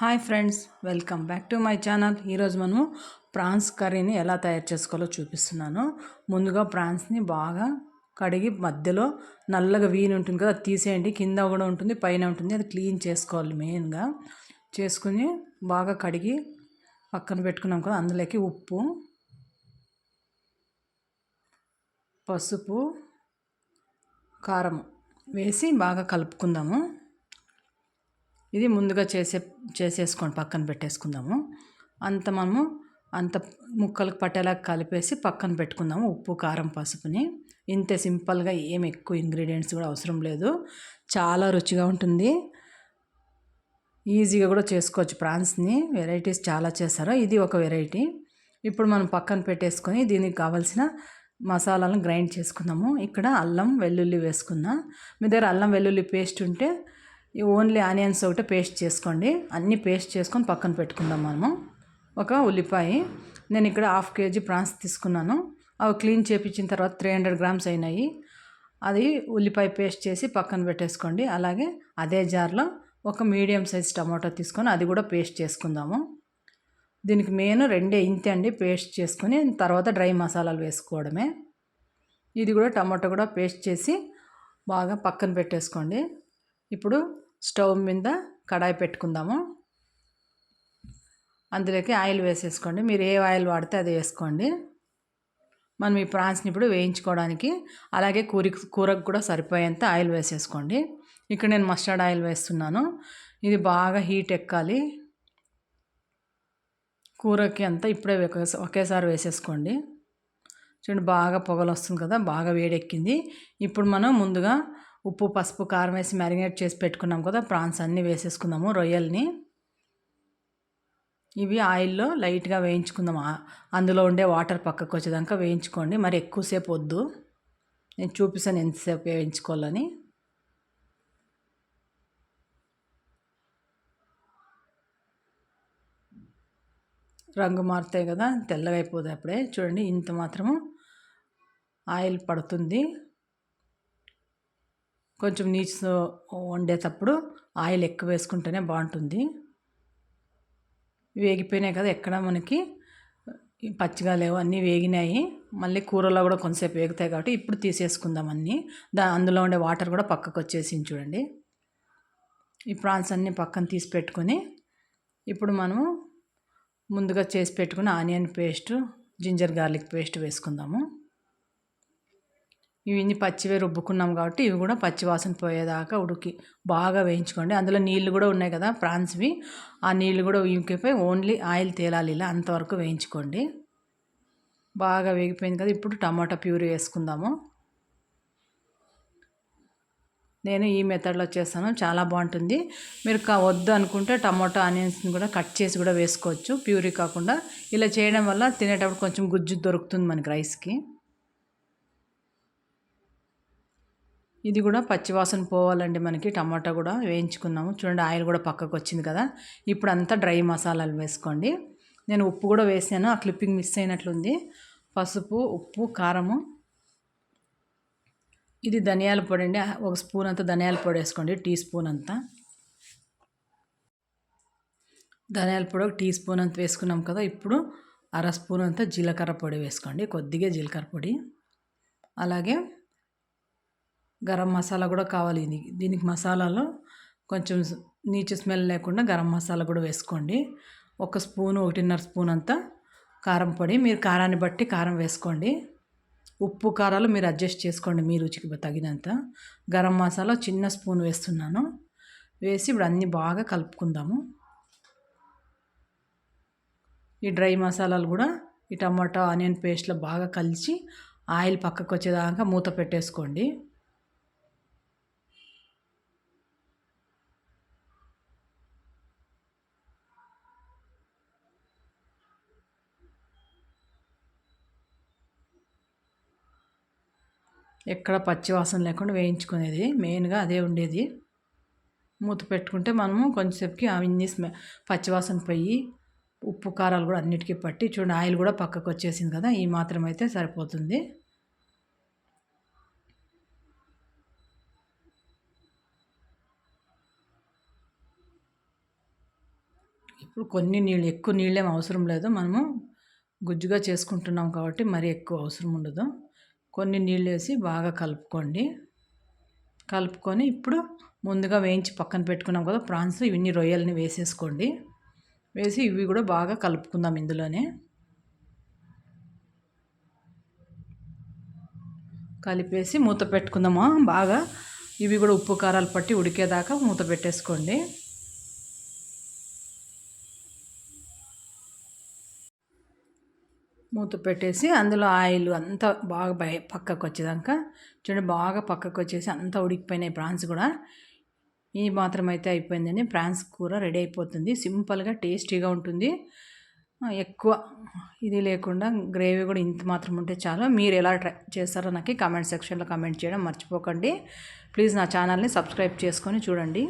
Hi friends welcome back to my channel. ఈరోజు మనము prawns కర్రీని ఎలా తయారు చేసుకోవాలో చూపిస్తున్నాను. ముందుగా ప్రాన్స్ని బాగా కడిగి మధ్యలో నల్లగా వీలు ఉంటుంది కదా అది తీసేయండి. కింద కూడా ఉంటుంది పైన ఉంటుంది. అది క్లీన్ చేసుకోవాలి మెయిన్గా. చేసుకుని బాగా కడిగి పక్కన పెట్టుకున్నాం కదా అందులోకి ఉప్పు పసుపు కారం వేసి బాగా కలుపుకుందాము. ఇది ముందుగా చేసే చేసేసుకోండి పక్కన పెట్టేసుకుందాము. అంత మనము అంత ముక్కలకు పట్టేలా కలిపేసి పక్కన పెట్టుకుందాము ఉప్పు కారం పసుపుని. ఇంతే సింపుల్గా ఏం ఎక్కువ ఇంగ్రీడియంట్స్ కూడా అవసరం లేదు. చాలా రుచిగా ఉంటుంది. ఈజీగా కూడా చేసుకోవచ్చు ప్రాన్స్ని. వెరైటీస్ చాలా చేస్తారు. ఇది ఒక వెరైటీ. ఇప్పుడు మనం పక్కన పెట్టేసుకొని దీనికి కావాల్సిన మసాలాలను గ్రైండ్ చేసుకుందాము. ఇక్కడ అల్లం వెల్లుల్లి వేసుకుందాం. మీ దగ్గర అల్లం వెల్లుల్లి పేస్ట్ ఉంటే ఓన్లీ ఆనియన్స్ ఒకటే పేస్ట్ చేసుకోండి. అన్నీ పేస్ట్ చేసుకొని పక్కన పెట్టుకుందాం మనము. ఒక ఉల్లిపాయ. నేను ఇక్కడ హాఫ్ కేజీ ప్రాన్స్ తీసుకున్నాను. అవి క్లీన్ చేపించిన తర్వాత త్రీ హండ్రెడ్ గ్రామ్స్ అయినాయి. అది ఉల్లిపాయ పేస్ట్ చేసి పక్కన పెట్టేసుకోండి. అలాగే అదే జార్లో ఒక మీడియం సైజ్ టమాటో తీసుకొని అది కూడా పేస్ట్ చేసుకుందాము. దీనికి మెయిన్ రెండే ఇంతే అండి. పేస్ట్ చేసుకొని తర్వాత డ్రై మసాలాలు వేసుకోవడమే. ఇది కూడా టమాటో కూడా పేస్ట్ చేసి బాగా పక్కన పెట్టేసుకోండి. ఇప్పుడు స్టవ్ మీద కడాయి పెట్టుకుందాము. అందులోకి ఆయిల్ వేసేసుకోండి. మీరు ఏ ఆయిల్ వాడితే అది వేసుకోండి. మనం ఈ ప్రాన్స్ని ఇప్పుడు వేయించుకోవడానికి అలాగే కూరి కూరకు కూడా సరిపోయేంత ఆయిల్ వేసేసుకోండి. ఇక్కడ నేను మస్టర్డ్ ఆయిల్ వేస్తున్నాను. ఇది బాగా హీట్ ఎక్కాలి. కూరకి అంతా ఇప్పుడే ఒకేసారి వేసేసుకోండి. చూడండి బాగా పొగలు వస్తుంది కదా బాగా వేడెక్కింది. ఇప్పుడు మనం ముందుగా ఉప్పు పసుపు కారం వేసి మ్యారినేట్ చేసి పెట్టుకున్నాం కదా ప్రాన్స్ అన్నీ వేసేసుకుందాము రొయ్యల్ని. ఇవి ఆయిల్లో లైట్గా వేయించుకుందాం. అందులో ఉండే వాటర్ పక్కకు వచ్చేదాకా వేయించుకోండి. మరి ఎక్కువసేపు వద్దు. నేను చూపిస్తాను ఎంతసేపు వేయించుకోవాలని. రంగు మారుతాయి కదా తెల్లగా అయిపోతుంది అప్పుడే. చూడండి ఇంత మాత్రము ఆయిల్ పడుతుంది. కొంచెం నీచు వండేటప్పుడు ఆయిల్ ఎక్కువ వేసుకుంటేనే బాగుంటుంది. వేగిపోయినాయి కదా ఎక్కడ మనకి పచ్చిగా లేవు అన్నీ వేగినాయి. మళ్ళీ కూరలో కూడా కొంతసేపు వేగుతాయి కాబట్టి ఇప్పుడు తీసేసుకుందాం అన్నీ. దా అందులో ఉండే వాటర్ కూడా పక్కకు వచ్చేసి చూడండి. ఈ ప్రాన్స్ అన్నీ పక్కన తీసి పెట్టుకొని ఇప్పుడు మనము ముందుగా చేసి పెట్టుకుని onion paste ginger garlic paste వేసుకుందాము. ఇవన్నీ పచ్చివే రుబ్బుకున్నాం కాబట్టి ఇవి కూడా పచ్చివాసన పోయేదాకా ఉడికి. బాగా వేయించుకోండి. అందులో నీళ్ళు కూడా ఉన్నాయి కదా ప్రాన్స్వి. ఆ నీళ్ళు కూడా ఇంకిపోయి ఓన్లీ ఆయిల్ తేలాలి ఇలా అంతవరకు వేయించుకోండి. బాగా వేగిపోయింది కదా ఇప్పుడు టమాటా ప్యూరీ వేసుకుందాము. నేను ఈ మెథడ్లో చేస్తాను. చాలా బాగుంటుంది. మీరు కా వద్దు అనుకుంటే టమాటో ఆనియన్స్ని కూడా కట్ చేసి కూడా వేసుకోవచ్చు. ప్యూరీ కాకుండా. ఇలా చేయడం వల్ల తినేటప్పుడు కొంచెం గుజ్జు దొరుకుతుంది మనకి రైస్కి. ఇది కూడా పచ్చివాసన పోవాలండి మనకి. టమాటా కూడా వేయించుకున్నాము. చూడండి ఆయిల్ కూడా పక్కకు వచ్చింది కదా. ఇప్పుడు అంతా డ్రై మసాలాలు వేసుకోండి. నేను ఉప్పు కూడా వేసాను. ఆ క్లిప్పింగ్ మిస్ అయినట్లుంది. పసుపు ఉప్పు కారము. ఇది ధనియాల పొడి అండి. ఒక స్పూన్ అంతా ధనియాల పొడి వేసుకోండి. టీ స్పూన్ అంతా. ధనియాల పొడి ఒక టీ స్పూన్ అంత వేసుకున్నాం కదా. ఇప్పుడు అర స్పూన్ అంతా జీలకర్ర పొడి వేసుకోండి. కొద్దిగా జీలకర్ర పొడి. అలాగే గరం మసాలా కూడా కావాలి దీనికి. మసాలాలో కొంచెం నీచు స్మెల్ లేకుండా గరం మసాలా కూడా వేసుకోండి. ఒక స్పూన్ ఒకటిన్నర స్పూన్ అంతా కారం పొడి. మీరు కారాన్ని బట్టి కారం వేసుకోండి. ఉప్పు కారాలు మీరు అడ్జస్ట్ చేసుకోండి మీ రుచికి తగినంత. గరం మసాలా చిన్న స్పూన్ వేస్తున్నాను. వేసి ఇప్పుడు అన్నీ బాగా కలుపుకుందాము. ఈ డ్రై మసాలాలు కూడా ఈ టమాటా ఆనియన్ పేస్ట్లో బాగా కలిసి ఆయిల్ పక్కకు వచ్చేదాకా మూత పెట్టేసుకోండి. ఎక్కడ పచ్చివాసన లేకుండా వేయించుకునేది. మెయిన్గా అదే ఉండేది. మూత పెట్టుకుంటే మనము కొంచెంసేపుకి అవన్నీ స్మె పచ్చివాసన పోయి ఉప్పు కారాలు కూడా అన్నిటికీ పట్టి చూడండి ఆయిల్ కూడా పక్కకు వచ్చేసింది కదా ఈ మాత్రం అయితే సరిపోతుంది. ఇప్పుడు కొన్ని నీళ్ళు ఎక్కువ నీళ్ళేం అవసరం లేదు. మనము గుజ్జుగా చేసుకుంటున్నాం కాబట్టి మరి ఎక్కువ అవసరం ఉండదు. కొన్ని నీళ్ళు వేసి బాగా కలుపుకోండి. కలుపుకొని ఇప్పుడు ముందుగా వేయించి పక్కన పెట్టుకున్నాం కదా ప్రాన్స్ ఇవన్నీ రొయ్యల్ని వేసేసుకోండి. వేసి ఇవి కూడా బాగా కలుపుకుందాం ఇందులోనే. కలిపేసి మూత పెట్టుకుందామా? బాగా ఇవి కూడా ఉప్పు కారాలు పట్టి ఉడికేదాకా మూత పెట్టేసుకోండి. మూత పెట్టేసి అందులో ఆయిల్ అంతా బాగా బయ పక్కకు వచ్చేదాకా చూడండి బాగా పక్కకు వచ్చేసి అంతా ఉడికిపోయినాయి ప్రాన్స్ కూడా. ఈ మాత్రం అయితే అయిపోయిందండి. ప్రాన్స్ కూర రెడీ అయిపోతుంది. సింపుల్గా టేస్టీగా ఉంటుంది. ఎక్కువ ఇది లేకుండా గ్రేవీ కూడా ఇంత మాత్రం ఉంటే చాలు. మీరు ఎలా ట్రై చేస్తారో నాకు కామెంట్ సెక్షన్లో కామెంట్ చేయడం మర్చిపోకండి. ప్లీజ్ నా ఛానల్ని సబ్స్క్రైబ్ చేసుకొని చూడండి.